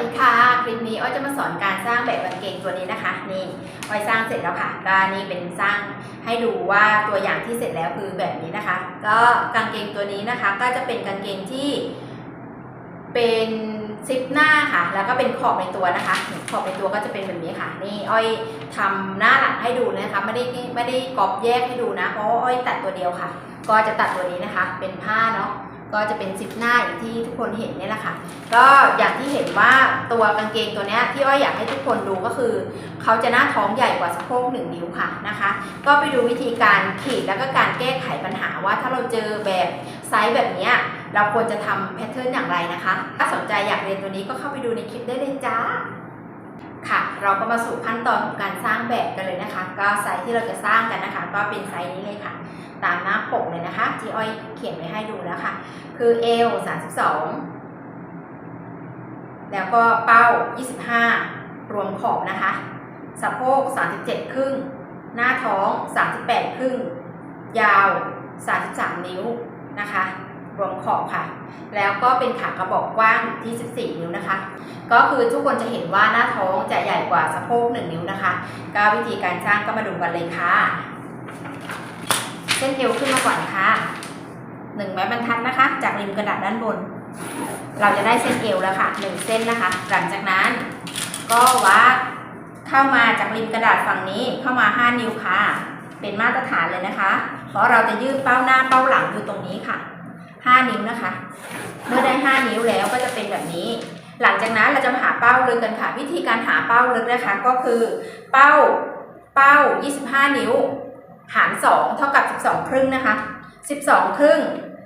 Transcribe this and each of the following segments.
ดีค่ะ คลิปนี้อ้อยจะมาสอนการสร้างแบบกางเกงตัวนี้นะคะ นี่อ้อยสร้างเสร็จแล้วค่ะ ก็นี่เป็นสร้างให้ดูว่าตัวอย่างที่เสร็จแล้วคือแบบนี้นะคะ ก็กางเกงตัวนี้นะคะ ก็จะเป็นกางเกงที่เป็นซิปหน้าค่ะ แล้วก็เป็นขอบในตัวนะคะ ขอบในตัวก็จะเป็นแบบนี้ค่ะ นี่อ้อยทำหน้าหลังให้ดูนะคะ ไม่ได้ไม่ได้กรอบแยกให้ดูนะ เพราะว่าอ้อยตัดตัวเดียวค่ะ ก็จะตัดตัวนี้นะคะ เป็นผ้าเนาะ ก็จะเป็นซิปหน้าอย่างที่ทุกคนเห็นเนี่ยแหละค่ะ ก็อย่างที่เห็นว่าตัวกางเกงตัวนี้ที่อ้อยอยากให้ทุกคนดูก็คือ เขาจะหน้าท้องใหญ่กว่าสะโพกหนึ่งนิ้วค่ะนะคะ ก็ไปดูวิธีการขีดแล้วก็การแก้ไขปัญหาว่าถ้าเราเจอแบบไซส์แบบนี้เราควรจะทำแพทเทิร์นอย่างไรนะคะ ถ้าสนใจอยากเรียนตัวนี้ก็เข้าไปดูในคลิปได้เลยจ้า ค่ะ เราก็มาสู่ขั้นตอนของการสร้างแบบกันเลยนะคะ ก็ไซส์ที่เราจะสร้างกันนะคะ ก็เป็นไซส์นี้เลยค่ะ ตามหน้าปกเลยนะคะที่อ้อยเขียนไว้ให้ดูแล้วค่ะ คือเอว32 แล้วก็เป้า 25 รวมขอบนะคะ สะโพก 37 ครึ่ง หน้าท้อง 38 ครึ่ง ยาว 33 นิ้วนะคะ รวมขอบค่ะ แล้วก็เป็นขากระบอกกว้างที่ 14 นิ้วนะคะ ก็คือทุกคนจะเห็นว่าหน้าท้องจะใหญ่กว่าสะโพก 1 นิ้วนะคะ ก็วิธีการสร้างก็มาดูกันเลยค่ะเส้นเอวขึ้นมาก่อนค่ะหนึ่งไม้บรรทัดนะคะ จากริมกระดาษด้านบน เราจะได้เส้นเอวแล้วค่ะหนึ่งเส้นนะคะ หลังจากนั้น ก็วัดเข้ามาจากริมกระดาษฝั่งนี้เข้ามา 5 นิ้วค่ะ เป็นมาตรฐานเลยนะคะ เพราะเราจะยืดเป้าหน้าเป้าหลังอยู่ตรงนี้ค่ะ 5 นิ้วนะคะ เมื่อได้ 5 นิ้วแล้วก็จะเป็นแบบนี้ หลังจากนั้นเราจะมาหาเป้าลึกกันค่ะ วิธีการหาเป้าลึกนะคะก็คือเป้าเป้า 25 นิ้ว หาร 2 เท่ากับ 12 ครึ่งนะคะ 12 ครึ่ง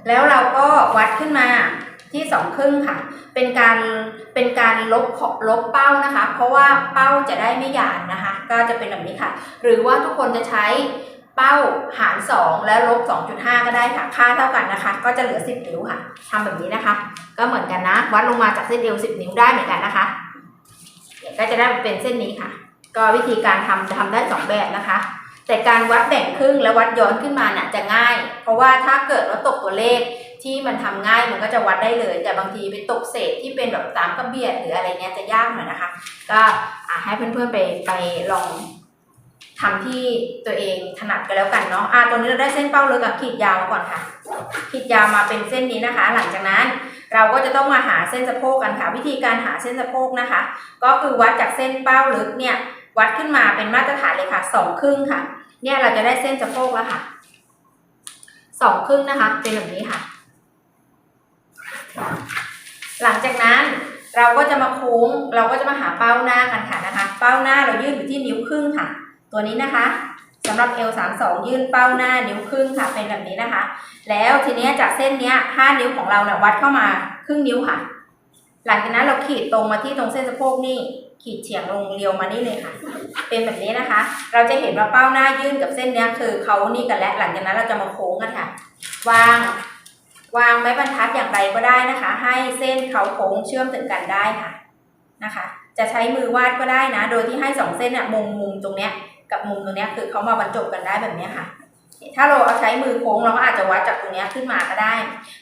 แล้วเราก็วัดขึ้นมาที่ 2 ครึ่งค่ะ เป็นการเป็นการลบขอบลบเป้านะคะ เพราะว่าเป้าจะได้ไม่หยาดนะคะ ก็จะเป็นแบบนี้ค่ะ หรือว่าทุกคนจะใช้ เป้าหาร 2 แล้วลบ 2.5 ก็ได้ค่ะ ค่าเท่ากันนะคะ ก็จะเหลือ 10 นิ้วค่ะทำแบบนี้นะคะ ก็เหมือนกันนะ วัดลงมาจากเส้นเอว10 นิ้วได้เหมือนกันนะคะก็จะได้เป็นเส้นนี้ค่ะ ก็วิธีการทำจะทำได้สองแบบนะคะ แต่การวัดแบ่งครึ่งและวัดย้อนขึ้นมาเนี่ยจะง่าย เพราะว่าถ้าเกิดว่าตกตัวเลขที่มันทำง่ายมันก็จะวัดได้เลย แต่บางทีไปตกเศษที่เป็นแบบสามกระเบียดหรืออะไรเงี้ยจะยากหน่อยนะคะ ก็ให้เพื่อนๆไปไปลอง ทำที่ตัวเองถนัดกันแล้วกันเนาะอะตรงนี้เราได้เส้นเป้าเลยกับขีดยาวก่อนค่ะ ขีดยาวมาเป็นเส้นนี้นะคะ หลังจากนั้นเราก็จะต้องมาหาเส้นสะโพกกันค่ะ วิธีการหาเส้นสะโพกนะคะ ก็คือวัดจากเส้นเป้าลึกเนี่ย วัดขึ้นมาเป็นมาตรฐานเลยค่ะสองครึ่งค่ะ เนี่ยเราจะได้เส้นสะโพกแล้วค่ะสองครึ่งนะคะ เป็นแบบนี้ค่ะ หลังจากนั้นเราก็จะมาโค้ง เราก็จะมาหาเป้าหน้ากันค่ะนะคะ เป้าหน้าเรายื่นอยู่ที่นิ้วครึ่งค่ะ ตัวนี้นะคะสำหรับเอลสามสองยื่นเป้าหน้านิ้วครึ่งค่ะ เป็นแบบนี้นะคะ แล้วทีนี้จากเส้นเนี้ยห้านิ้วของเราเนี่ยวัดเข้ามาครึ่งนิ้วค่ะ หลังจากนั้นเราขีดตรงมาที่ตรงเส้นสะโพกนี่ ขีดเฉียงลงเรียวมานี่เลยค่ะ เป็นแบบนี้นะคะ เราจะเห็นว่าเป้าหน้ายื่นกับเส้นเนี้ยคือเขานี่กันแล้วหลังจากนั้นเราจะมาโค้งกันค่ะ วาง วางไม้บรรทัดอย่างไรก็ได้นะคะ ให้เส้นเขาโค้งเชื่อมถึงกันได้ค่ะนะคะ จะใช้มือวาดก็ได้นะ โดยที่ให้สองเส้นน่ะมุมมุมตรงเนี้ย กับมุมตรงนี้คือเขามาบรรจบกันได้แบบนี้ค่ะ ถ้าเราเอาใช้มือโค้งเราก็อาจจะวัดจากตรงนี้ขึ้นมาก็ได้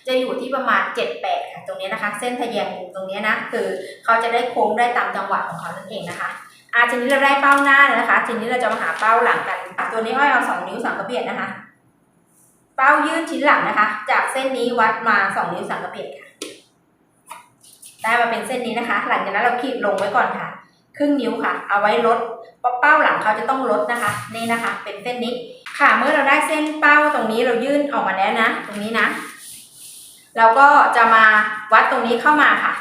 จะอยู่ที่ประมาณ 7 8 ค่ะ ตรงนี้นะคะ เส้นทะแยงมุมตรงนี้นะคือเขาจะได้โค้งได้ตามจังหวะของเขานั่นเองนะคะอะทีนี้เราได้เป้าหน้าแล้วนะคะ ทีนี้เราจะมาหาเป้าหลังกันตัวนี้อ้อยเอาสองนิ้วสามกระเบียดนะคะ เป้ายื่นชิ้นหลังนะคะ จากเส้นนี้วัดมาสองนิ้วสามกระเบียดค่ะได้มาเป็นเส้นนี้นะคะ หลังจากนั้นเราขีดลงไว้ก่อนค่ะ ครึ่งนิ้วค่ะ เอาไว้ลดเป้าหลังเขาจะต้องลดนะคะ นี่นะคะ เป็นเส้นนี้ค่ะ เมื่อเราได้เส้นเป้าตรงนี้เรายื่นออกมาแล้วนะ ตรงนี้นะ เราก็จะมาวัดตรงนี้เข้ามาค่ะ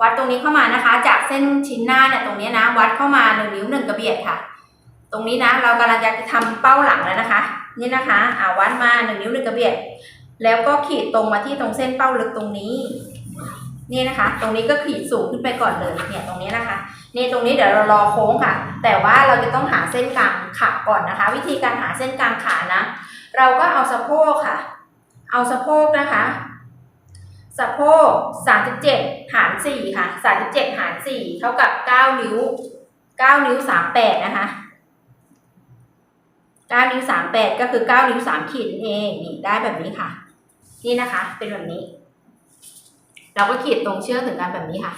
วัดตรงนี้เข้ามานะคะ จากเส้นชิ้นหน้าเนี่ยตรงนี้นะ วัดเข้ามาหนึ่งนิ้วหนึ่งกระเบียดค่ะ ตรงนี้นะ เรากำลังจะทำเป้าหลังแล้วนะคะ นี่นะคะอ่าวัดมาหนึ่งนิ้วหนึ่งกระเบียด แล้วก็ขีดตรงมาที่ตรงเส้นเป้าลึกตรงนี้ นี่นะคะ ตรงนี้ก็ขีดสูงขึ้นไปก่อนเลยเนี่ยตรงนี้นะคะนี่ตรงนี้เดี๋ยวเรารอโค้งค่ะ แต่ว่าเราจะต้องหาเส้นกลางขาก่อนนะคะ วิธีการหาเส้นกลางขานะ เราก็เอาสะโพกค่ะ เอาสะโพกนะคะ สะโพก37 หาร 4 ค่ะ 37 หาร 4 เท่ากับ 9 นิ้ว 9 นิ้ว 38 นะคะ9นิ้ว38 ก็คือ 9 นิ้ว3ขีดเองนี่ได้แบบนี้ค่ะ นี่นะคะเป็นแบบนี้ เราก็ขีดตรงเชือกถึงกันแบบนี้ค่ะ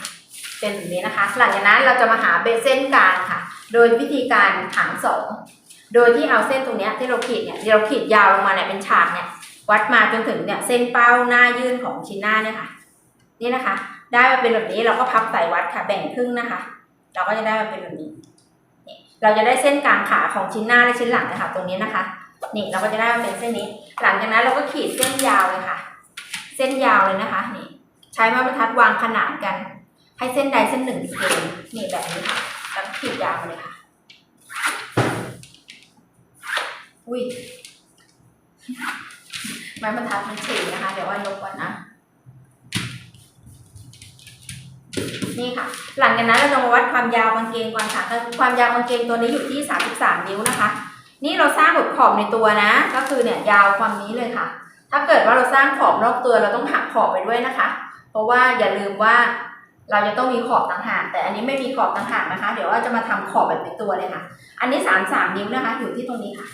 เป็นแบบนี้นะคะ หลังจากนั้นเราจะมาหาเบสเส้นกลางค่ะ โดยวิธีการหารสองโดยที่เอาเส้นตรงนี้ที่เราขีดเนี่ยเราขีดยาวลงมาเนี่ยเป็นฉากเนี่ย วัดมาจนถึงเนี่ยเส้นเป้าหน้ายื่นของชิ้นหน้าเนี่ยค่ะ นี่นะคะ ได้มาเป็นแบบนี้เราก็พับใส่วัดค่ะแบ่งครึ่งนะคะ เราก็จะได้มาเป็นแบบนี้เราจะได้เส้นกลางขาของชิ้นหน้าและชิ้นหลังนะคะ ตรงนี้นะคะ นี่เราก็จะได้มาเป็นเส้นนี้ หลังจากนั้นเราก็ขีดเส้นยาวเลยค่ะ เส้นยาวเลยนะคะนี่ ช้ไม้บรรทัดวางขนานกัน ให้เส้นใดเส้นหนึ่งเกณฑ์นี่แบบนี้ค่ะแล้วขีดยาวเลยค่ะ อุ้ยไม้บรรทัดมันฉีกนะคะ เดี๋ยวว่ายกก่อนนะ นี่ค่ะ หลังจากนั้นเราจะมาวัดความยาวกางเกงก่อนค่ะ ความยาวกางเกงตัวนี้อยู่ที่ 33 นิ้วนะคะ นี่เราสร้างบทขอบในตัวนะ ก็คือเนี่ยยาวความนี้เลยค่ะ ถ้าเกิดว่าเราสร้างขอบนอกตัวเราต้องหักขอบไปด้วยนะคะ เพราะว่าอย่าลืมว่าเราจะต้องมีขอบต่างหากแต่อันนี้ไม่มีขอบต่างหากนะคะ เดี๋ยวว่าจะมาทำขอบแบบในตัวเลยค่ะ อันนี้33นิ้วนะคะ อยู่ที่ตรงนี้ค่ะ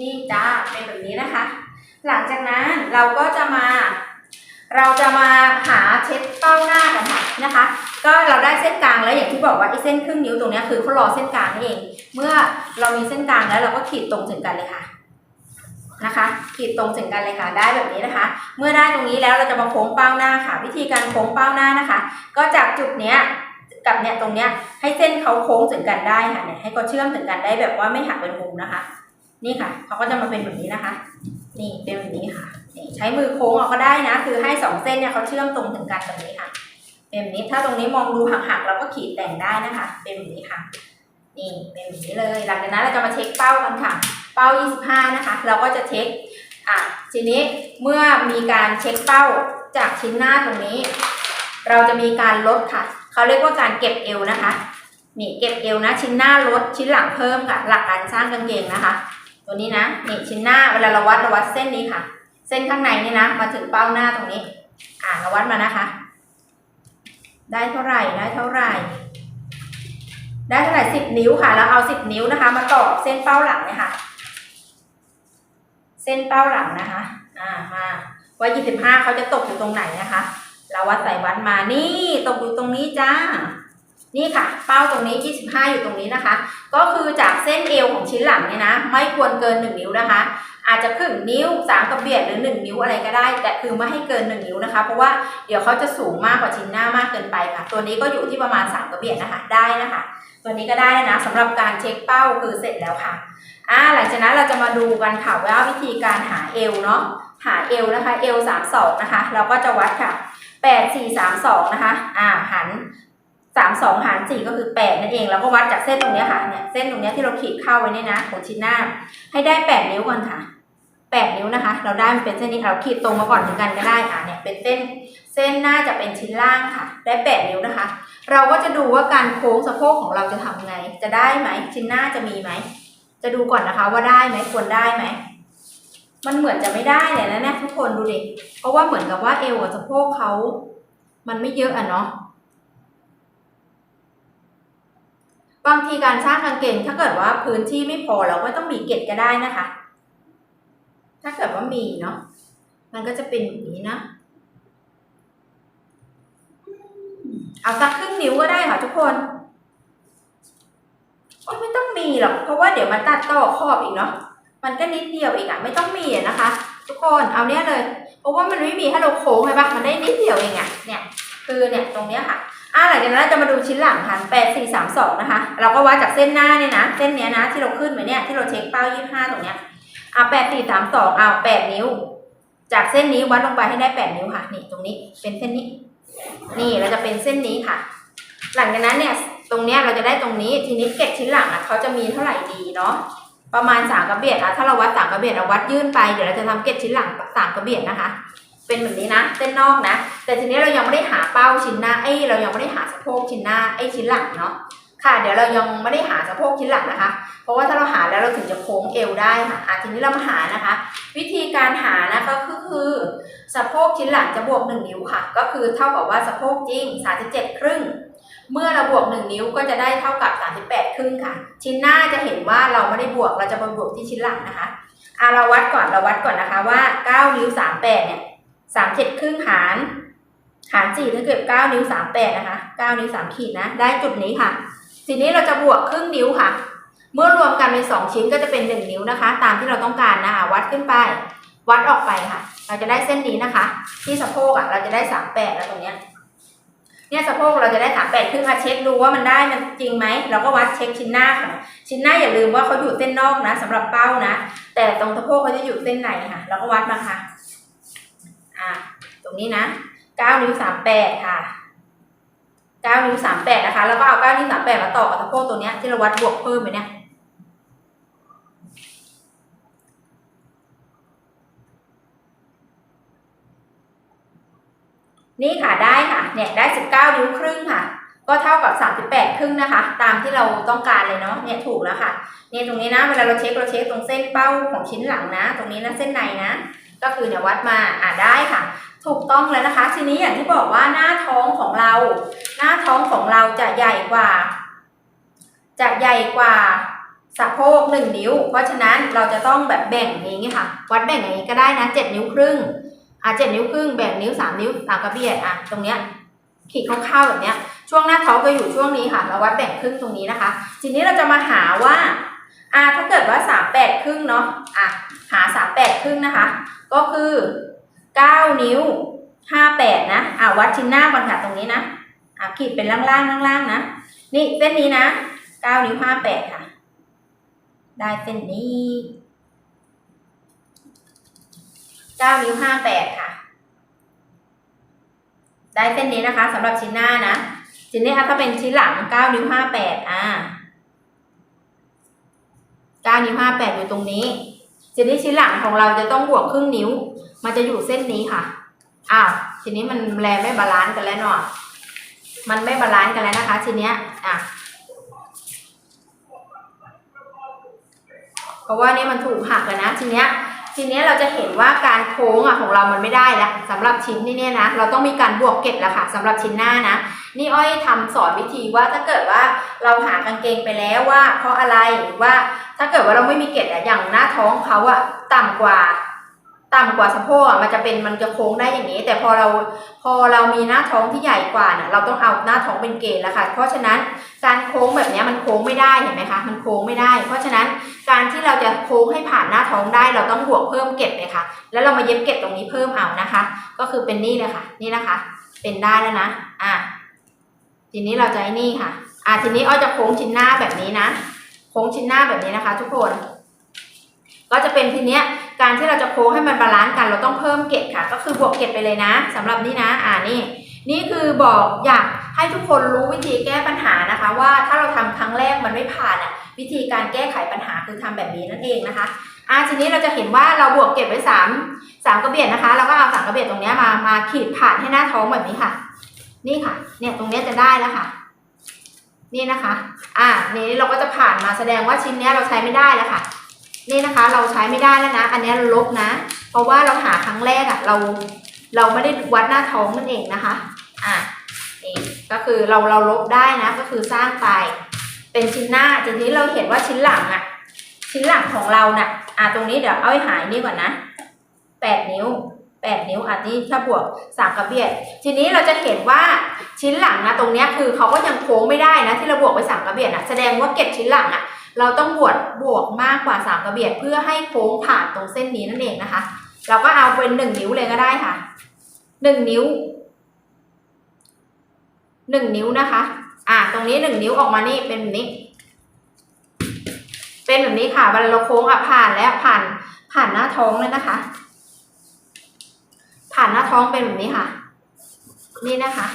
นี่จ้าเป็นแบบนี้นะคะ หลังจากนั้นเราก็จะมา เราจะมาหาเช็ดเป้าหน้ากันค่ะ นะคะ ก็เราได้เส้นกลางแล้วอย่างที่บอกว่าไอ้เส้นครึ่งนิ้วตรงนี้คือเขารอเส้นกลางนี่เอง เมื่อเรามีเส้นกลางแล้วเราก็ขีดตรงถึงกันเลยค่ะนะคะ ขีดตรงถึงกันเลยค่ะได้แบบนี้นะคะ เมื่อได้ตรงนี้แล้วเราจะมาโค้งเป้าหน้าค่ะ วิธีการโค้งเป้าหน้านะคะ ก็จากจุดเนี้ยกับเนี่ยตรงเนี้ยให้เส้นเขาโค้งถึงกันได้ค่ะเนี่ยให้เขาเชื่อมถึงกันได้แบบว่าไม่หักเป็นมุมนะคะ นี่ค่ะเขาก็จะมาเป็นแบบนี้นะคะ นี่เป็นแบบนี้ค่ะใช้มือโค้งเอาก็ได้นะ คือให้สองเส้นเนี่ยเขาเชื่อมตรงถึงกันแบบนี้ค่ะ เป็นแบบนี้ถ้าตรงนี้มองดูหักๆเราก็ขีดแต่งได้นะคะ เป็นแบบนี้ค่ะนี่เป็นแบบนี้เลยหลังจากนั้นเราจะมาเช็คเป้ากันค่ะ เป้า 25 นะคะ เราก็จะเช็คอะทีนี้เมื่อมีการเช็คเป้าจากชิ้นหน้าตรงนี้ เราจะมีการลดค่ะเขาเรียกว่าการเก็บเอวนะคะนี่เก็บเอวนะ ชิ้นหน้าลดชิ้นหลังเพิ่มค่ะ หลักการสร้างกางเกงนะคะ ตัวนี้นะนี่ชิ้นหน้าเวลาเราวัดเราวัดเส้นนี้ค่ะ เส้นข้างในนี่นะ มาถึงเป้าหน้าตรงนี้ อ่าเราวัดมานะคะ ได้เท่าไหร่ได้เท่าไหร่ ได้เท่าไหร่สิบนิ้วค่ะ แล้วเอาสิบนิ้วนะคะ มาต่อเส้นเป้าหลังเนี่ยค่ะ เส้นเป้าหลังนะคะ อ่ามาว่ายี่สิบห้าเขาจะตกอยู่ตรงไหนนะคะ เราวัดใส่วัดมานี่ตกอยู่ตรงนี้จ้า นี่ค่ะ เป้าตรงนี้25อยู่ตรงนี้นะคะ ก็คือจากเส้นเอวของชิ้นหลังเนี่ยนะ ไม่ควรเกิน1นิ้วนะคะ อาจจะครึ่งนิ้ว3กระเบียดหรือ 1 นิ้วอะไรก็ได้ แต่คือไม่ให้เกิน 1 นิ้วนะคะ เพราะว่าเดี๋ยวเขาจะสูงมากกว่าชิ้นหน้ามากเกินไปค่ะ ตัวนี้ก็อยู่ที่ประมาณ3กระเบียดนะคะได้นะคะ ตัวนี้ก็ได้นะสำหรับการเช็คเป้าคือเสร็จแล้วค่ะอ่าหลังจากนั้นเราจะมาดูกันค่ะว่าวิธีการหาเอวเนาะหาเอวนะคะเอว32นะคะ เราก็จะวัดค่ะ8 4 3 2นะคะ อ่าหัน สามสองหารสี่ก็คือแปดนั่นเองแล้วก็วัดจากเส้นตรงนี้ค่ะเนี่ยเส้นตรงนี้ที่เราขีดเข้าไว้เนี่ยนะของชิ้นหน้า ให้ได้แปดนิ้วก่อนค่ะแปดนิ้วนะคะ เราได้มันเป็นเส้นนี้เราขีดตรงมาก่อนเหมือนกันก็ได้ค่ะเนี่ยเป็นเส้นเส้นหน้าจะเป็นชิ้นล่างค่ะ ได้แปดนิ้วนะคะ เราก็จะดูว่าการโค้งสะโพกของเราจะทำไง จะได้ไหมชิ้นหน้าจะมีไหมจะดูก่อนนะคะว่าได้ไหมควรได้ไหมมันเหมือนจะไม่ได้เลยนะเนี่ยทุกคนดูดิเพราะว่าเหมือนกับว่าเอวกับสะโพกเขามันไม่เยอะอะเนาะ บางทีการสร้างกางเกงถ้าเกิดว่าพื้นที่ไม่พอเราก็ต้องมีเกล็ดก็ได้นะคะ ถ้าเกิดว่ามีเนาะมันก็จะเป็นแบบนี้นะเอาสักครึ่งนิ้วก็ได้ค่ะทุกคนโอ้ไม่ต้องมีหรอกเพราะว่าเดี๋ยวมันตัดต่อขอบอีกเนาะมันก็นิดเดียวอีกอะไม่ต้องมีอะนะคะ ทุกคนเอาเนี้ยเลย เพราะว่ามันไม่มีให้เราโค้งใช่ปะมันได้นิดเดียวเองอะเนี่ย คือเนี่ยตรงเนี้ยค่ะ อ่าหลังจากนั้นเราจะมาดูชิ้นหลังค่ะแปดสี่สามสองนะคะ เราก็วัดจากเส้นหน้าเนี่ยนะ เส้นเนี้ยนะที่เราขึ้นไปเนี่ยที่เราเช็คเป้ายี่ห้าตรงเนี้ยอ่าแปดสี่สามสองเอาแปดนิ้ว จากเส้นนี้วัดลงไปให้ได้แปดนิ้วค่ะ นี่ตรงนี้เป็นเส้นนี้ นี่เราจะเป็นเส้นนี้ค่ะ หลังจากนั้นเนี่ยตรงเนี้ยเราจะได้ตรงนี้ ทีนี้เก็บชิ้นหลังอะเขาจะมีเท่าไหร่ดีเนาะ ประมาณสามกระเบียดอะถ้าเราวัดสามกระเบียดเราวัดยื่นไป เดี๋ยวเราจะทำเก็บชิ้นหลังสามกระเบียดนะคะ เป็นแบบนี้นะเส้นนอกนะ แต่ทีนี้เรายังไม่ได้หาเป้าชิ้นหน้าเอ้เรายังไม่ได้หาสะโพกชิ้นหน้าไอ้ชิ้นหลังเนาะค่ะ เดี๋ยวเรายังไม่ได้หาสะโพกชิ้นหลังนะคะ เพราะว่าถ้าเราหาแล้วเราถึงจะโค้งเอวได้ค่ะทีนี้เรามาหานะคะ วิธีการหานะคะก็คือสะโพกชิ้นหลังจะบวกหนึ่งนิ้วค่ะ ก็คือเท่ากับว่าสะโพกจริง 37 ครึ่ง เมื่อเราบวกหนึ่งนิ้วก็จะได้เท่ากับ 38 ครึ่งค่ะ ชิ้นหน้าจะเห็นว่าเราไม่ได้บวกเราจะมาบวกที่ชิ้นหลังนะคะอะเราวัดก่อนเราวัดก่อนนะคะว่าเก้านิ้วสามแปดเนี่ย สามเจ็ดครึ่งหาร หารสี่ถ้าเกิดเก้านิ้วสามแปดนะคะเก้านิ้วสามขีดนะ ได้จุดนี้ค่ะ ทีนี้เราจะบวกครึ่งนิ้วค่ะ เมื่อรวมกันเป็นสองชิ้นก็จะเป็นหนึ่งนิ้วนะคะ ตามที่เราต้องการนะคะ วัดขึ้นไป วัดออกไปค่ะ เราจะได้เส้นนี้นะคะ ที่สะโพกอะ เราจะได้สามแปดแล้วตรงเนี้ยเนี่ยสะโพกเราจะได้สามแปดครึ่งอะเช็คดูว่ามันได้มันจริงไหมเราก็วัดเช็คชิ้นหน้าค่ะ ชิ้นหน้าอย่าลืมว่าเขาอยู่เส้นนอกนะสำหรับเป้านะ แต่ตรงสะโพกเขาจะอยู่เส้นในค่ะ เราก็วัดมาค่ะ อ่าตรงนี้นะเก้านิ้วสามแปดค่ะเก้านิ้วสามแปดนะคะ แล้วก็เอาเก้านิ้วสามแปดมาต่อกับสะโพกตัวเนี้ยที่เราวัดบวกเพิ่มไปเนี่ยนี่ค่ะได้ค่ะเนี่ยได้สิบเก้านิ้วครึ่งค่ะ ก็เท่ากับสามสิบแปดครึ่งนะคะ ตามที่เราต้องการเลยเนาะเนี่ยถูกแล้วค่ะเนี่ยตรงนี้นะเวลาเราเช็คเราเช็คตรงเส้นเป้าของชิ้นหลังนะ ตรงนี้นะเส้นในนะ ก็คือเนี่ยวัดมาอ่าได้ค่ะ ถูกต้องแล้วนะคะ ทีนี้อย่างที่บอกว่าหน้าท้องของเรา หน้าท้องของเราจะใหญ่กว่า จะใหญ่กว่าสะโพกหนึ่งนิ้ว เพราะฉะนั้นเราจะต้องแบบแบ่งอย่างนี้ค่ะ วัดแบ่งอย่างนี้ก็ได้นะเจ็ดนิ้วครึ่งอะเจ็ดนิ้วครึ่งแบ่งนิ้วสามนิ้วสามกระเบียดอะตรงเนี้ยขีดคร่าวๆแบบเนี้ยช่วงหน้าท้องก็อยู่ช่วงนี้ค่ะเราวัดแบ่งครึ่งตรงนี้นะคะ ทีนี้เราจะมาหาว่า อ่าถ้าเกิดว่าสามแปดครึ่งเนาะอะหาสามแปดครึ่งนะคะ ก็คือเก้านิ้วห้าแปดนะอ่าวัดชิ้นหน้าก่อนค่ะตรงนี้นะอะขีดเป็นล่างๆล่างๆนะนี่เส้นนี้นะเก้านิ้วห้าแปดค่ะ ได้เส้นนี้เก้านิ้วห้าแปดค่ะ ได้เส้นนี้นะคะสำหรับชิ้นหน้านะชิ้นนี้ค่ะถ้าเป็นชิ้นหลังเก้านิ้วห้าแปดอ่า เก้านิ้วห้าแปดอยู่ตรงนี้ทีนี้ชิ้นหลังของเราจะต้องบวกครึ่งนิ้ว มันจะอยู่เส้นนี้ค่ะอ้าวทีนี้มันแลไม่บาลานซ์กันแล้วเนาะมันไม่บาลานซ์กันแล้วนะคะ ทีเนี้ยอะเพราะว่านี่มันถูกหักแล้วนะทีเนี้ย ทีนี้เราจะเห็นว่าการโค้งอะของเรามันไม่ได้แล้วสำหรับชิ้นนี่เนี่ยนะ เราต้องมีการบวกเก็บแล้วค่ะสำหรับชิ้นหน้านะ นี่อ้อยทำสอนวิธีว่าถ้าเกิดว่าเราหากางเกงไปแล้วว่าเพราะอะไรว่าถ้าเกิดว่าเราไม่มีเกล็ดอะอย่างหน้าท้องเขาอะต่ำกว่า ต่ำกว่าสะโพกอะมันจะเป็นมันจะโค้งได้อย่างนี้ แต่พอเราพอเรามีหน้าท้องที่ใหญ่กว่าเนี่ยเราต้องเอาหน้าท้องเป็นเกณฑ์แล้วค่ะ เพราะฉะนั้นการโค้งแบบนี้มันโค้งไม่ได้เห็นไหมคะมันโค้งไม่ได้ เพราะฉะนั้นการที่เราจะโค้งให้ผ่านหน้าท้องได้ เราต้องบวกเพิ่มเกล็ดเลยค่ะ แล้วเรามาเย็บเกล็ดตรงนี้เพิ่มเอานะคะ ก็คือเป็นนี่เลยค่ะ นี่นะคะ เป็นได้แล้วนะอะทีนี้เราจะไอ้นี่ค่ะอะทีนี้อ้อยจะโค้งชิ้นหน้าแบบนี้นะโค้งชิ้นหน้าแบบนี้นะคะ ทุกคน ก็จะเป็นทีเนี้ยการที่เราจะโค้งให้มันบาลานซ์กัน เราต้องเพิ่มเกล็ดค่ะ ก็คือบวกเกล็ดไปเลยนะสำหรับนี่นะ อ่านี่ นี่คือบอกอยากให้ทุกคนรู้วิธีแก้ปัญหานะคะ ว่าถ้าเราทำครั้งแรกมันไม่ผ่านอะวิธีการแก้ไขปัญหาคือทำแบบนี้นั่นเองนะคะอ่าทีนี้เราจะเห็นว่าเราบวกเก็บไว้สามสามกระเบียดนะคะแล้วก็เอาสามกระเบียดตรงเนี้ยมามาขีดผ่านให้หน้าท้องแบบนี้ค่ะ นี่ค่ะ เนี่ยตรงเนี้ยจะได้แล้วค่ะ นี่นะคะ อ่านี่เราก็จะผ่านมาแสดงว่าชิ้นเนี้ยเราใช้ไม่ได้แล้วค่ะ นี่นะคะเราใช้ไม่ได้แล้วนะ อันนี้ลบนะ เพราะว่าเราหาครั้งแรกอะ่ะเราเราไม่ได้วัดหน้าท้องนั่นเองนะคะ อ่านี่ก็คือเราเราลบได้นะ ก็คือสร้างไป เป็นชิ้นหน้าทีนี้เราเห็นว่าชิ้นหลังอะ่ะ ชิ้นหลังของเราน่ะ อ่าตรงนี้เดี๋ยวเอาให้หายนี่ก่อนนะแปดนิ้วแปดนิ้วอันนี้ถ้าบวกสามกระเบียด ทีนี้เราจะเห็นว่าชิ้นหลังนะตรงเนี้ยคือเขาก็ยังโค้งไม่ได้นะที่เราบวกไปสามกระเบียดนะแสดงว่าเก็บชิ้นหลังอะ่ะ เราต้องบวกบวกมากกว่าสามกระเบียดเพื่อให้โค้งผ่านตรงเส้นนี้นั่นเองนะคะ เราก็เอาเป็นหนึ่งนิ้วเลยก็ได้ค่ะหนึ่งนิ้วหนึ่งนิ้วนะคะ อ่าตรงนี้หนึ่งนิ้วออกมานี่เป็นแบบนี้ เป็นแบบนี้ค่ะเวลาเราโค้งอะผ่านแล้วผ่านผ่านหน้าท้องเลยนะคะ ผ่านหน้าท้องเป็นแบบนี้ค่ะ นี่นะคะ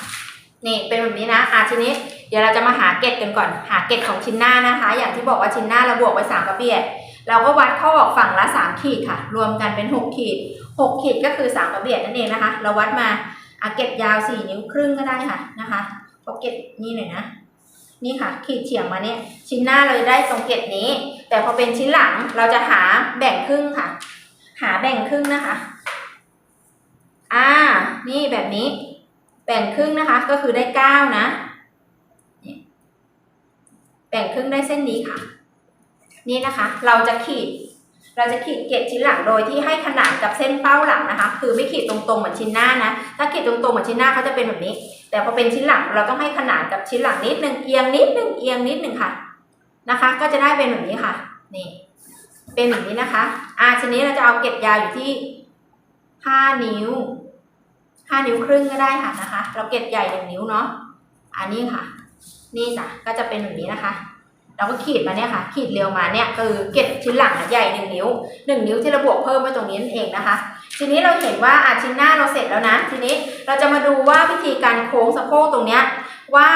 นี่เป็นแบบนี้นะอะทีนี้ เดี๋ยวเราจะมาหาเกล็ดกันก่อน หาเกล็ดของชิ้นหน้านะคะ อย่างที่บอกว่าชิ้นหน้าเราบวกไว้สามกระเบียดเราก็วัดข้อออกฝั่งละสามขีดค่ะ รวมกันเป็นหกขีดหกขีดก็คือสามกระเบียดนั่นเองนะคะ เราวัดมาอะเกล็ดยาวสี่นิ้วครึ่งก็ได้ค่ะนะคะพราะเกล็ดนี่หน่อยนะ นี่ค่ะ ขีดเฉียงมาเนี่ย ชิ้นหน้าเราได้ตรงเกล็ดนี้ แต่พอเป็นชิ้นหลังเราจะหาแบ่งครึ่งค่ะ หาแบ่งครึ่งนะคะ อ่า นี่แบบนี้ แบ่งครึ่งนะคะ ก็คือได้เก้านะ บ่งครึ่งได้เส้นนี้ค่ะ นี่นะคะ เราจะขีด เราจะขีดเกล็ดชิ้นหลังโดยที่ให้ขนานกับเส้นเป้าหลังนะคะ คือไม่ขีดตรงๆเหมือนชิ้นหน้านะ ถ้าขีดตรงๆเหมือนชิ้นหน้าเขาจะเป็นแบบนี้ แต่พอเป็นชิ้นหลังเราต้องให้ขนานกับชิ้นหลังนิดนึงเอียงนิดนึงเอียงนิดนึงค่ะ นะคะ ก็จะได้เป็นแบบนี้ค่ะ นี่ เป็นแบบนี้นะคะ อ่าทีนี้เราจะเอาเกล็ดยาวอยู่ที่ห้านิ้วห้านิ้วครึ่งก็ได้ค่ะนะคะ เราเกล็ดใหญ่หนึ่งนิ้วเนาะ อันนี้ค่ะ นี่จ้ะก็จะเป็นแบบนี้นะคะ เราก็ขีดมาเนี่ยค่ะ ขีดเรียวมาเนี่ยคือเกล็ดชิ้นหลังอะใหญ่หนึ่งนิ้วหนึ่งนิ้วที่เราบวกเพิ่มไว้ตรงนี้นั่นเองนะคะ ทีนี้เราเห็นว่าอาชิ้นหน้าเราเสร็จแล้วนะ ทีนี้เราจะมาดูว่าวิธีการโค้งสะโพกตรงเนี้ยว่า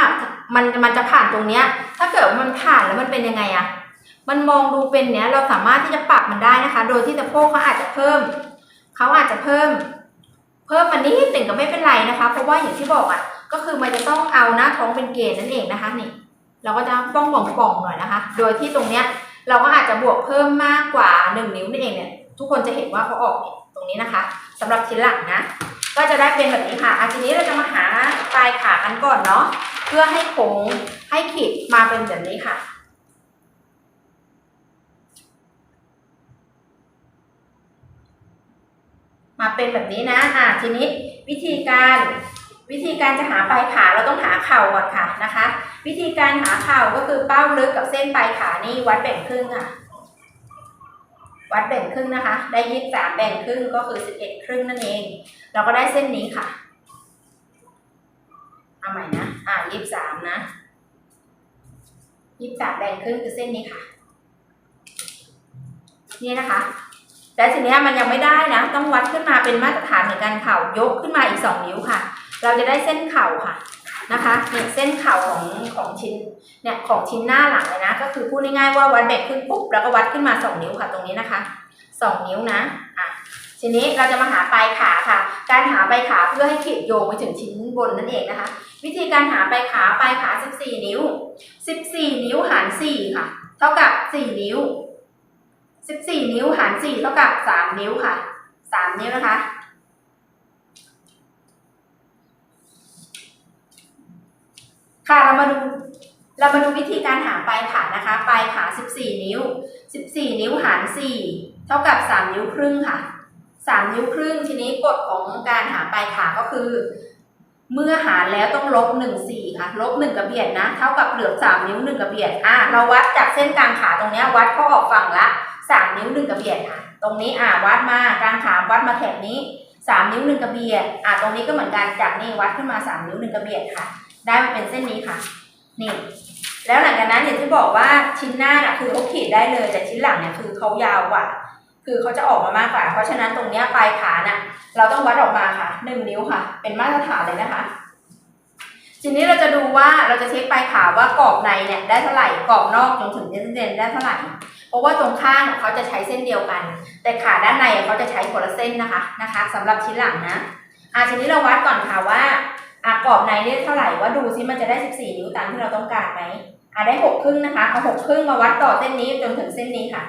มันมันจะผ่านตรงเนี้ย ถ้าเกิดมันผ่านแล้วมันเป็นยังไงอะมันมองดูเป็นเนี้ยเราสามารถที่จะปรับมันได้นะคะ โดยที่สะโพกเขาอาจจะเพิ่มเขาอาจจะเพิ่ม เพิ่มมันนิดหนึ่งก็ไม่เป็นไรนะคะ เพราะว่าอย่างที่บอกอะ ก็คือมันจะต้องเอาหน้าท้องเป็นเกณฑ์นั่นเองนะคะนี่เราก็จะป้องป่องป่องๆหน่อยนะคะ โดยที่ตรงเนี้ยเราก็อาจจะบวกเพิ่มมากกว่าหนึ่งนิ้วนั่นเองเนี่ยทุกคนจะเห็นว่าเขาออกตรงนี้นะคะสำหรับชิ้นหลังนะ ก็จะได้เป็นแบบนี้ค่ะอาทีนี้เราจะมาหาปลายขากันก่อนเนาะเพื่อให้โค้งให้ขีดมาเป็นแบบนี้ค่ะมาเป็นแบบนี้นะอ่าทีนี้วิธีการ วิธีการจะหาปลายขาเราต้องหาเข่าก่อนค่ะนะคะ วิธีการหาเข่าก็คือเป้าลึกกับเส้นปลายขานี่วัดแบ่งครึ่งค่ะ วัดแบ่งครึ่งนะคะ ได้ยี่สิบสามแบ่งครึ่งก็คือสิบเอ็ดครึ่งนั่นเอง เราก็ได้เส้นนี้ค่ะเอาใหม่นะอ่ายี่สิบสามนะยี่สิบสามแบ่งครึ่งคือเส้นนี้ค่ะ นี่นะคะแต่ทีนี้มันยังไม่ได้นะ ต้องวัดขึ้นมาเป็นมาตรฐานเหมือนกันเข่ายกขึ้นมาอีกสองนิ้วค่ะ เราจะได้เส้นเข่าค่ะนะคะเนี่ยเส้นเข่าของของชิ้นเนี่ยของชิ้นหน้าหลังเลยนะก็คือพูดง่ายๆว่าวัดแบ่งขึ้นปุ๊บแล้วก็วัดขึ้นมาสองนิ้วค่ะตรงนี้นะคะสองนิ้วนะอะทีนี้เราจะมาหาปลายขาค่ะ การหาปลายขาเพื่อให้ขีดโยงไปถึงชิ้นบนนั่นเองนะคะ วิธีการหาปลายขาปลายขา 14 นิ้ว 14 นิ้วหาร 4 ค่ะ เท่ากับ 4 นิ้ว 14 นิ้วหาร 4 เท่ากับ 3 นิ้วค่ะ 3 นิ้วนะคะ ค่ะเรามาดูเรามาดูวิธีการหาปลายขานะคะปลายขา 14 นิ้ว 14 นิ้วหาร 4 เท่ากับ 3 นิ้วครึ่งค่ะ 3 นิ้วครึ่งทีนี้กฎของการหาปลายขาก็คือ เมื่อหารแล้วต้องลบ 1 4 ค่ะ ลบ 1 กระเบียดนะ เท่ากับเหลือ 3 นิ้ว 1 กระเบียดอะเราวัดจากเส้นกลางขาตรงนี้วัดเข้าออกฝั่งละ 3 นิ้ว 1 กระเบียดค่ะ ตรงนี้อะวัดมากลางขาวัดมาแถบนี้ 3 นิ้ว 1 กระเบียดอะตรงนี้ก็เหมือนกันจากนี่วัดขึ้นมา 3 นิ้ว 1 กระเบียดค่ะ ได้มาเป็นเส้นนี้ค่ะ นี่ แล้วหลังจากนั้นอย่างที่บอกว่าชิ้นหน้าน่ะคือเขาขีดได้เลย แต่ชิ้นหลังเนี่ยคือเขายาวกว่า คือเขาจะออกมามากกว่า เพราะฉะนั้นตรงเนี้ยปลายขาน่ะ เราต้องวัดออกมาค่ะหนึ่งนิ้วค่ะ เป็นมาตรฐานเลยนะคะทีนี้เราจะดูว่าเราจะเช็คปลายขาว่ากรอบในเนี่ยได้เท่าไหร่กรอบนอกจนถึงเส้นเด่นได้เท่าไหร่ เพราะว่าตรงข้างเขาจะใช้เส้นเดียวกัน แต่ขาด้านในเขาจะใช้คนละเส้นนะคะนะคะสำหรับชิ้นหลังนะอะทีนี้เราวัดก่อนค่ะว่า อะกรอบในได้เท่าไหร่ว่าดูซิมันจะได้ 14 นิ้วตามที่เราต้องการไหมอะได้หกครึ่งนะคะเอาหกครึ่งมาวัดต่อเส้นนี้จนถึงเส้นนี้ค่ะ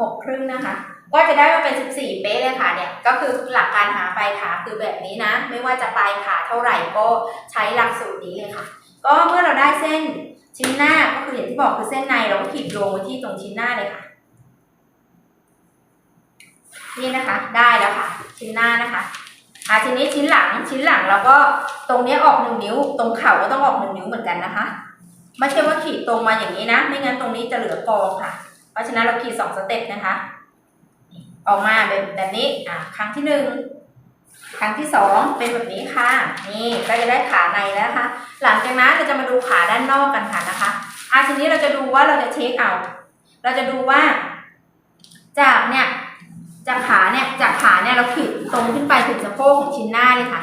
หกครึ่งนะคะ ก็จะได้มาเป็น 14 เป๊ะเลยค่ะเนี่ยก็คือหลักการหาปลายขาคือแบบนี้นะ ไม่ว่าจะปลายขาเท่าไหร่ก็ใช้หลักสูตรนี้เลยค่ะ ก็เมื่อเราได้เส้นชิ้นหน้าก็คืออย่างที่บอกคือเส้นในเราก็ขีดโยงไว้ที่ตรงชิ้นหน้าเลยค่ะ นี่นะคะ ได้แล้วค่ะ ชิ้นหน้านะคะ อ่าทีนี้ชิ้นหลังชิ้นหลังเราก็ตรงนี้ออกหนึ่งนิ้ว ตรงเข่าก็ต้องออกหนึ่งนิ้วเหมือนกันนะคะ ไม่ใช่ว่าขีดตรงมาอย่างนี้นะ ไม่งั้นตรงนี้จะเหลือกองค่ะ เพราะฉะนั้นเราขีดสองสเต็ปนะคะ ออกมาเป็นแบบนี้อะครั้งที่หนึ่งครั้งที่สองเป็นแบบนี้ค่ะ นี่ก็จะได้ขาในแล้วนะคะ หลังจากนั้นเราจะมาดูขาด้านนอกกันค่ะนะคะอะทีนี้เราจะดูว่าเราจะเช็คเอา เราจะดูว่าจากเนี่ย จากขาเนี่ยจากขาเนี่ยเราขีดตรงขึ้นไปถึงสะโพกของชิ้นหน้าเลยค่ะ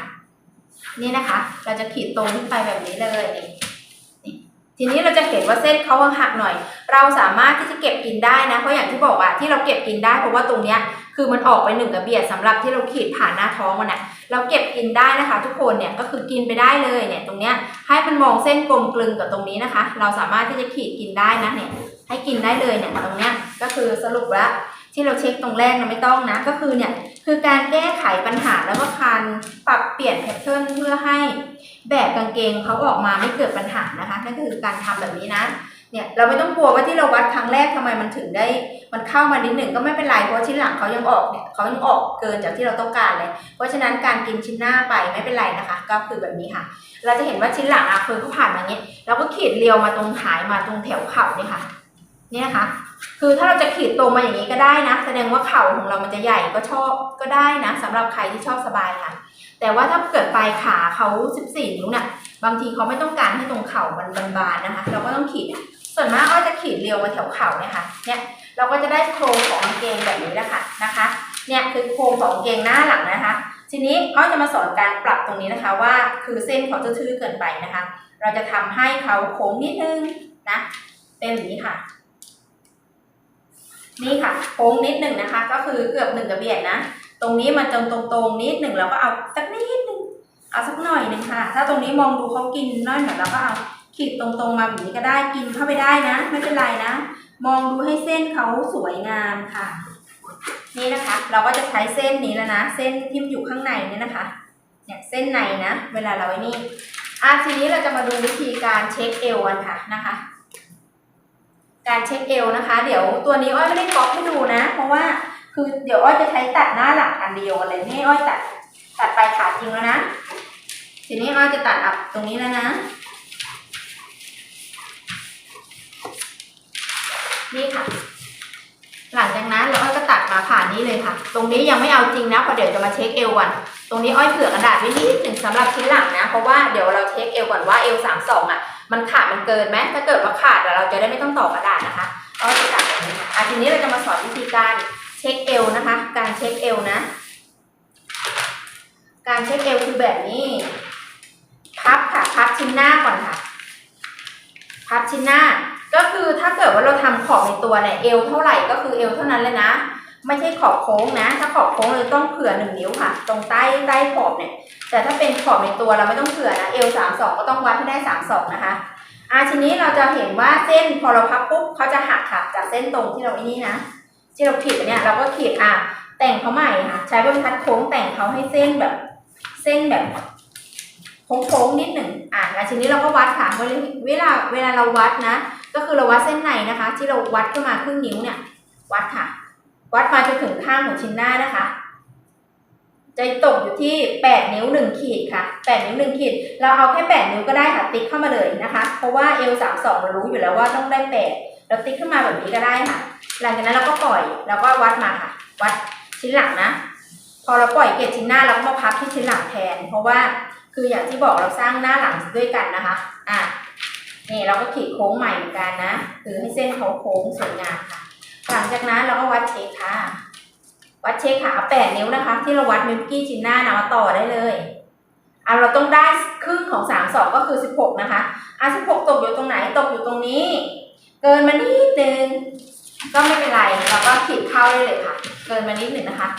นี่นะคะ เราจะขีดตรงขึ้นไปแบบนี้เลยนี่ทีนี้เราจะเห็นว่าเส้นเขาหักหน่อย เราสามารถที่จะเก็บกินได้นะเพราะอย่างที่บอกอะที่เราเก็บกินได้เพราะว่าตรงเนี้ยคือมันออกไปหนึ่งกระเบียดสำหรับที่เราขีดผ่านหน้าท้องมันอะเราเก็บกินได้นะคะ ทุกคนเนี่ยก็คือกินไปได้เลยเนี่ยตรงเนี้ยให้มันมองเส้นกลมกลึงกับตรงนี้นะคะ เราสามารถที่จะขีดกินได้นะเนี่ยให้กินได้เลยเนี่ยตรงเนี้ยก็คือสรุปแล้ว ที่เราเช็คตรงแรกนะไม่ต้องนะ ก็คือเนี่ยคือการแก้ไขปัญหาแล้วก็การปรับเปลี่ยนแพทเทิร์นเพื่อให้แบบกางเกงเขาออกมาไม่เกิดปัญหานะคะนั่นก็คือการทำแบบนี้นะเนี่ยเราไม่ต้องกลัวว่าที่เราวัดครั้งแรกทำไมมันถึงได้ มันเข้ามานิดหนึ่งก็ไม่เป็นไรเพราะชิ้นหลังเขายังออกเนี่ยเขายังออกเกินจากที่เราต้องการเลย เพราะฉะนั้นการกินชิ้นหน้าไปไม่เป็นไรนะคะ ก็คือแบบนี้ค่ะ เราจะเห็นว่าชิ้นหลังอะคือเขาผ่านมาอย่างนี้เราก็ขีดเรียวมาตรงหายมาตรงแถวเข่าเนี่ยค่ะ เนี่ยนะคะ คือถ้าเราจะขีดตรงมาอย่างนี้ก็ได้นะ แสดงว่าเข่าของเรามันจะใหญ่ก็ชอบก็ได้นะสำหรับใครที่ชอบสบายค่ะ แต่ว่าถ้าเกิดปลายขาเขา 14 นิ้วเนี่ยบางทีเขาไม่ต้องการให้ตรงเข่ามันบานๆนะคะ เราก็ต้องขีด ส่วนมากก็จะขีดเรียวมาแถวเข่าเนี่ยค่ะเนี่ยเราก็จะได้โครงของกางเกงแบบนี้แหละค่ะนะคะ เนี่ยคือโครงของกางเกงหน้าหลังนะคะ ทีนี้ก็จะมาสอนการปรับตรงนี้นะคะ ว่าคือเส้นเขาจะทื่อเกินไปนะคะ เราจะทำให้เขาโค้งนิดนึงนะ เป็นแบบนี้ค่ะ นี่ค่ะโค้งนิดหนึ่งนะคะ ก็คือเกือบหนึ่งกระเบียดนะ ตรงนี้มันตรงตรงตรงๆนิดหนึ่งเราก็เอาสักนิดหนึ่งเอาสักหน่อยหนึ่งค่ะ ถ้าตรงนี้มองดูเขากินน้อยหน่อยเราก็เอาขีดตรงๆมาแบบนี้ก็ได้กินเข้าไปได้นะ ไม่เป็นไรนะ มองดูให้เส้นเขาสวยงามค่ะ นี่นะคะ เราก็จะใช้เส้นนี้แล้วนะ เส้นที่มอยู่ข้างในเนี่ยนะคะ เนี่ยเส้นในนะ เวลาเราไอ้นี่อะทีนี้เราจะมาดูวิธีการเช็คเอวกันค่ะนะคะ การเช็คเอวนะคะ เดี๋ยวตัวนี้อ้อยไม่ได้ก๊อปให้ดูนะ เพราะว่าคือเดี๋ยวอ้อยจะใช้ตัดหน้าหลังอันเดียวเลยนี่อ้อยตัดตัดปลายขาจริงแล้วนะ ทีนี้อ้อยจะตัดอับตรงนี้แล้วนะ นี่ค่ะ หลังจากนั้นเราอ้อยก็ตัดมาผ่านนี้เลยค่ะ ตรงนี้ยังไม่เอาจริงนะเพราะเดี๋ยวจะมาเช็คเอวก่อนตรงนี้อ้อยเผื่อกระดาษไว้นิดหนึ่งสำหรับชิ้นหลังนะ เพราะว่าเดี๋ยวเราเช็คเอวก่อนว่าเอวสามสองอะ มันขาดมันเกินไหมถ้าเกิดว่าขาดเราจะได้ไม่ต้องต่อกระดาษนะคะอ้อยจะตัดแบบนี้อะทีนี้เราจะมาสอนวิธีการเช็คเอวนะคะ การเช็คเอวนะ การเช็คเอวคือแบบนี้ พับค่ะ พับชิ้นหน้าก่อนค่ะ พับชิ้นหน้า ก็คือถ้าเกิดว่าเราทำขอบในตัวเนี่ยเอวเท่าไหร่ก็คือเอวเท่านั้นเลยนะ ไม่ใช่ขอบโค้งนะ ถ้าขอบโค้งเลยต้องเผื่อหนึ่งนิ้วค่ะ ตรงใต้ใต้ขอบเนี่ย แต่ถ้าเป็นขอบในตัวเราไม่ต้องเผื่อนะเอวสามสองก็ต้องวัดให้ได้สามสองนะคะอ่าทีนี้เราจะเห็นว่าเส้นพอเราพับปุ๊บเขาจะหักค่ะจากเส้นตรงที่เราไอ้นี่นะที่เราขีดเนี่ยเราก็ขีดอะแต่งเขาใหม่ค่ะ ใช้บรรทัดโค้งแต่งเขาให้เส้นแบบ เส้นแบบโค้งๆนิดหนึ่งอะแล้วทีนี้เราก็วัดค่ะเวลาเวลาเวลาเราวัดนะ ก็คือเราวัดเส้นในนะคะ ที่เราวัดขึ้นมาครึ่งนิ้วเนี่ย วัดค่ะ วัดมาจนถึงข้างของชิ้นหน้านะคะ จะตกอยู่ที่ 8 นิ้ว 1 ขีดค่ะ 8 นิ้ว 1 ขีด เราเอาแค่ 8 นิ้วก็ได้ค่ะ ติ๊กเข้ามาเลยนะคะ เพราะว่าเอล32เรารู้อยู่แล้วว่าต้องได้ 8 เราติ๊กขึ้นมาแบบนี้ก็ได้ค่ะ หลังจากนั้นเราก็ปล่อย แล้วก็วัดมาค่ะ วัดชิ้นหลังนะ พอเราปล่อยเกล็ดชิ้นหน้าเราก็มาพับที่ชิ้นหลังแทน เพราะว่าคืออย่างที่บอกเราสร้างหน้าหลังด้วยกันนะคะ อะนี่เราก็ขีดโค้งใหม่เหมือนกันนะ คือให้เส้นเขาโค้งสวยงามค่ะ หลังจากนั้นเราก็วัดเช็คค่ะ วัดเช็คค่ะเอาแปดนิ้วนะคะ ที่เราวัดมิลกี้ชิ้นหน้านะมาต่อได้เลยอะเราต้องได้ครึ่งของสามสองก็คือสิบหกนะคะอะสิบหกตกอยู่ตรงไหนตกอยู่ตรงนี้ เกินมานิดนึงก็ไม่เป็นไรเราก็ขีดเข้าได้เลยค่ะ เกินมานิดหนึ่งนะคะ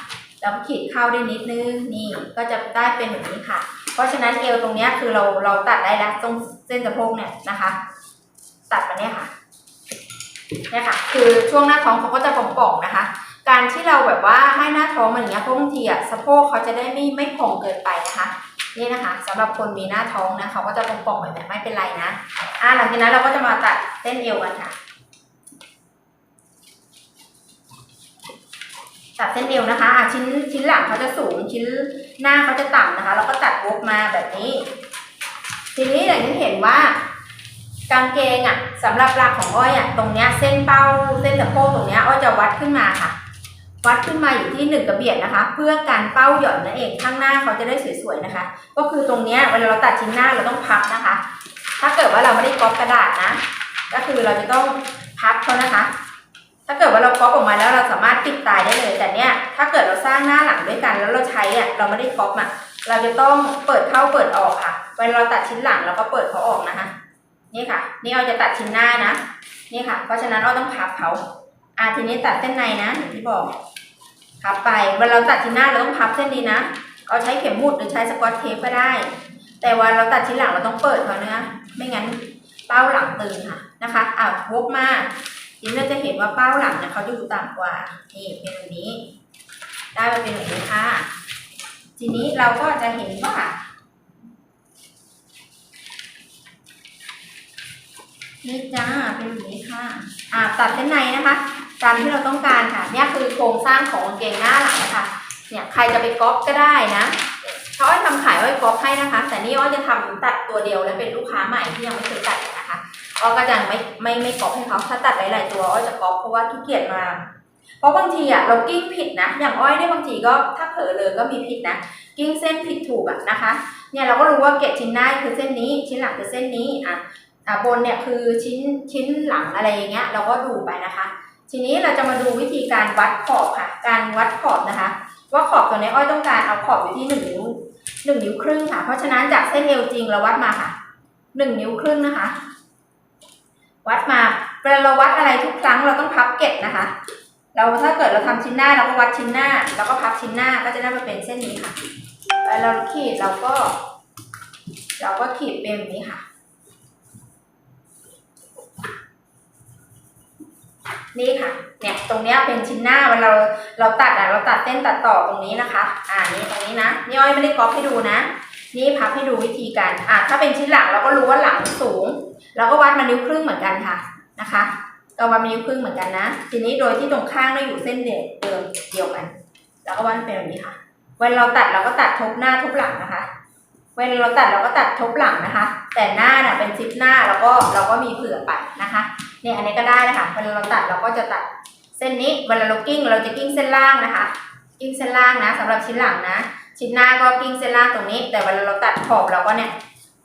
เราก็ขีดเข้าได้นิดนึงนี่ก็จะได้เป็นแบบนี้ค่ะ เพราะฉะนั้นเอวตรงเนี้ยคือเราเราตัดได้แล้วตรงเส้นสะโพกเนี่ยนะคะ ตัดมาเนี่ยค่ะ เนี่ยค่ะคือช่วงหน้าท้องเขาก็จะป่องๆนะคะ การที่เราแบบว่าให้หน้าท้องมันอย่างเงี้ยเพราะบางทีอะสะโพกเขาจะได้ไม่ไม่พองเกินไปนะคะนี่นะคะสำหรับคนมีหน้าท้องนะเขาก็จะป่องๆแบบนี้ไม่เป็นไรนะอ่าหลังจากนั้นเราก็จะมาตัดเส้นเอวกันค่ะตัดเส้นเอวนะคะอะชิ้นชิ้นหลังเขาจะสูงชิ้นหน้าเขาจะต่ำนะคะ เราก็ตัดวกมาแบบนี้ ทีนี้อย่างที่เห็นว่า กางเกงอะสำหรับหลักของอ้อยอะตรงเนี้ยเส้นเป้าเส้นสะโพกตรงเนี้ยอ้อยจะวัดขึ้นมาค่ะ วัดขึ้นมาอยู่ที่หนึ่งกระเบียดนะคะ เพื่อการเป้าหย่อนนั่นเองข้างหน้าเขาจะได้สวยๆนะคะ ก็คือตรงเนี้ยเวลาเราตัดชิ้นหน้าเราต้องพับนะคะ ถ้าเกิดว่าเราไม่ได้ก๊อปกระดาษนะ ก็คือเราจะต้องพับเขานะคะ ถ้าเกิดว่าเราก๊อปออกมาแล้วเราสามารถปิดตายได้เลย แต่เนี้ยถ้าเกิดเราสร้างหน้าหลังด้วยกัน แล้วเราใช้อะเราไม่ได้ก๊อปอะเราจะต้องเปิดเข้าเปิดออกค่ะ เวลาเราตัดชิ้นหลังเราก็เปิดเขาออกนะคะ นี่ค่ะ นี่เราจะตัดชิ้นหน้านะ นี่ค่ะ เพราะฉะนั้นเราต้องพับเขาอะทีนี้ตัดเส้นในนะอย่างที่บอกพับไปเวลาเราตัดชิ้นหน้าเราต้องพับเส้นนี้นะเอาใช้เข็มหมุดหรือใช้สกอตเทปก็ได้ แต่ว่าเราตัดชิ้นหลังเราต้องเปิดเขาเนื้อะไม่งั้นเป้าหลังตึงค่ะนะคะอะวกมาทีนี้เราจะเห็นว่าเป้าหลังเนี่ยเขาจะอยู่ต่ำกว่านี่เป็นแบบนี้ ได้มาเป็นแบบนี้ค่ะ ทีนี้เราก็จะเห็นว่า นี่จ้าเป็นแบบนี้ค่ะอ่าตัดเส้นในนะคะตามที่เราต้องการค่ะเนี่ยคือโครงสร้างของกางเกงหน้าหลังค่ะเนี่ยใครจะไปก๊อปก็ได้นะเขาอ้อยทำขายอ้อยก๊อปให้นะคะ แต่นี่อ้อยจะทำตัดตัวเดียวและเป็นลูกค้าใหม่ที่ยังไม่เคยตัดนะคะอ้อยก็จะไม่ไม่ไม่ก๊อปให้เขาถ้าตัดหลายๆตัวอ้อยจะก๊อปเพราะว่าขี้เกียจมาเพราะบางทีอะเรากิ้งผิดนะ อย่างอ้อยเนี่ยบางทีก็ถ้าเผลอเลยก็มีผิดนะ กิ้งเส้นผิดถูกอะนะคะ เนี่ยเราก็รู้ว่าเกตชิ้นหน้าคือเส้นนี้ชิ้นหลังคือเส้นนี้อะ อ่บนเนี่ยคือชิ้นชิ้นหลังอะไรอย่างเงี้ยเราก็ดูไปนะคะ ทีนี้เราจะมาดูวิธีการวัดขอบค่ะ การวัดขอบนะคะ ว่าขอบตัวนี้อ้อยต้องการเอาขอบอยู่ที่หนึ่งนิ้วหนึ่งนิ้วครึ่งค่ะ เพราะฉะนั้นจากเส้นเอวจริงเราวัดมาค่ะหนึ่งนิ้วครึ่งนะคะ วัดมาเวลาเราวัดอะไรทุกครั้งเราต้องพับเกตนะคะ เราถ้าเกิดเราทำชิ้นหน้าเราก็วัดชิ้นหน้า แล้วก็พับชิ้นหน้าก็จะได้มาเป็นเส้นนี้ค่ะแล้วเราขีดเราก็ เราก็ขีดเป็นแบบนี้ค่ะ นี่ค่ะ เนี่ยตรงเนี้ยเป็นชิ้นหน้าเวลาเราเราตัดอะเราตัดเส้นตัดต่อตรงนี้นะคะ อ่านี่ตรงนี้นะนี่อ้อยไม่ได้ก๊อปให้ดูนะ นี่พับให้ดูวิธีการอะถ้าเป็นชิ้นหลังเราก็รู้ว่าหลังสูงเราก็วัดมานิ้วครึ่งเหมือนกันค่ะนะคะก็วัดมานิ้วครึ่งเหมือนกันนะ ทีนี้โดยที่ตรงข้างเราอยู่เส้นเดิมเดิมเดียวกันแล้วก็วัดเป็นแบบนี้ค่ะ เวลาเราตัดเราก็ตัดทบหน้าทบหลังนะคะ เวลาเราตัดเราก็ตัดทบหลังนะคะ แต่หน้าน่ะเป็นซิปหน้าแล้วก็เราก็มีเผื่อไปนะคะ เนี่ยอันนี้ก็ได้นะคะเวลาเราตัดเราก็จะตัดเส้นนี้เวลาเรากิ้งเราจะกิ้งเส้นล่างนะคะ กิ้งเส้นล่างนะสำหรับชิ้นหลังนะ ชิ้นหน้าก็กิ้งเส้นล่างตรงนี้ แต่เวลาเราตัดขอบเราก็เนี่ย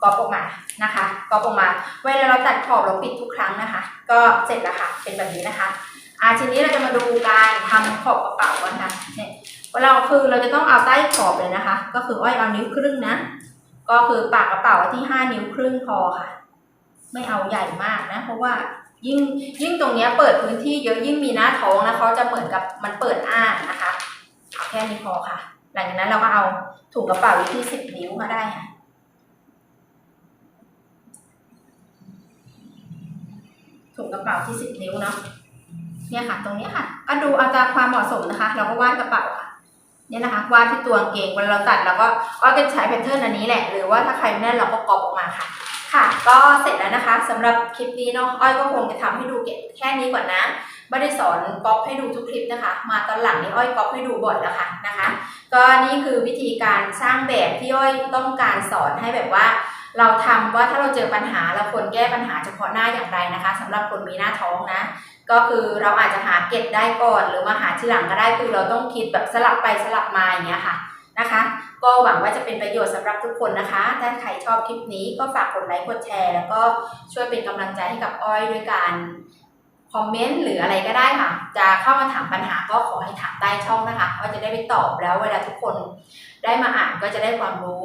กรอบออกมานะคะกรอบออกมา เวลาเราตัดขอบเราปิดทุกครั้งนะคะ ก็เสร็จแล้วค่ะเป็นแบบนี้นะคะอาทีนี้เราจะมาดูการทำขอบกระเป๋ากันค่ะเนี่ยเวลาคือเราจะต้องเอาใต้ขอบเลยนะคะ ก็คืออ้อยเอานิ้วครึ่งนะ ก็คือปากกระเป๋าที่ห้านิ้วครึ่งพอค่ะ ไม่เอาใหญ่มากนะ เพราะว่า ยิ่งยิ่งตรงนี้เปิดพื้นที่เยอะยิ่งมีหน้าท้องนะเขาจะเหมือนกับมันเปิดอ้านะคะเอาแค่นี้พอค่ะ หลังจากนั้นเราก็เอาถุงกระเป๋าที่สิบนิ้วก็ได้ค่ะถุงกระเป๋าที่สิบนิ้วเนาะเนี่ยค่ะ ตรงนี้ค่ะ ก็ดูเอาตามความเหมาะสมนะคะ เราก็วาดกระเป๋าค่ะเนี่ยนะคะวาดที่ตัวเกงเวลาเราตัดเราก็ก็จะใช้แพทเทิร์นอันนี้แหละหรือว่าถ้าใครไม่แน่นเราก็ก๊อปออกมาค่ะ ค่ะ ก็เสร็จแล้วนะคะสำหรับคลิปนี้เนาะอ้อยก็คงจะทำให้ดูแค่นี้ก่อนนะไม่ได้สอนก๊อปให้ดูทุกคลิปนะคะ มาตอนหลังนี้อ้อยก๊อปให้ดูบ่อยแล้วค่ะนะคะ ก็นี่คือวิธีการสร้างแบบที่อ้อยต้องการสอนให้แบบว่า เราทำว่าถ้าเราเจอปัญหาเราควรแก้ปัญหาเฉพาะหน้าอย่างไรนะคะสำหรับคนมีหน้าท้องนะ ก็คือเราอาจจะหาเก็บได้ก่อน หรือมาหาทีหลังก็ได้คือเราต้องคิดแบบสลับไปสลับมาอย่างเงี้ยค่ะ นะคะ ก็หวังว่าจะเป็นประโยชน์สำหรับทุกคนนะคะ ถ้าใครชอบคลิปนี้ก็ฝากกดไลค์กดแชร์ แล้วก็ช่วยเป็นกำลังใจให้กับอ้อยด้วยการคอมเมนต์หรืออะไรก็ได้ค่ะ จะเข้ามาถามปัญหาก็ขอให้ถามใต้ช่องนะคะว่าจะได้ไปตอบแล้วเวลาทุกคนได้มาอ่านก็จะได้ความรู้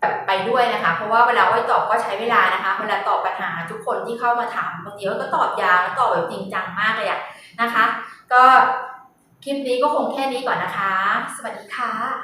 แบบไปด้วยนะคะ เพราะว่าเวลาอ้อยตอบก็ใช้เวลานะคะ เวลาตอบปัญหาทุกคนที่เข้ามาถามบางทีก็ตอบยาวแล้วตอบแบบจริงจังมากเลยอะนะคะ ก็คลิปนี้ก็คงแค่นี้ก่อนนะคะ สวัสดีค่ะ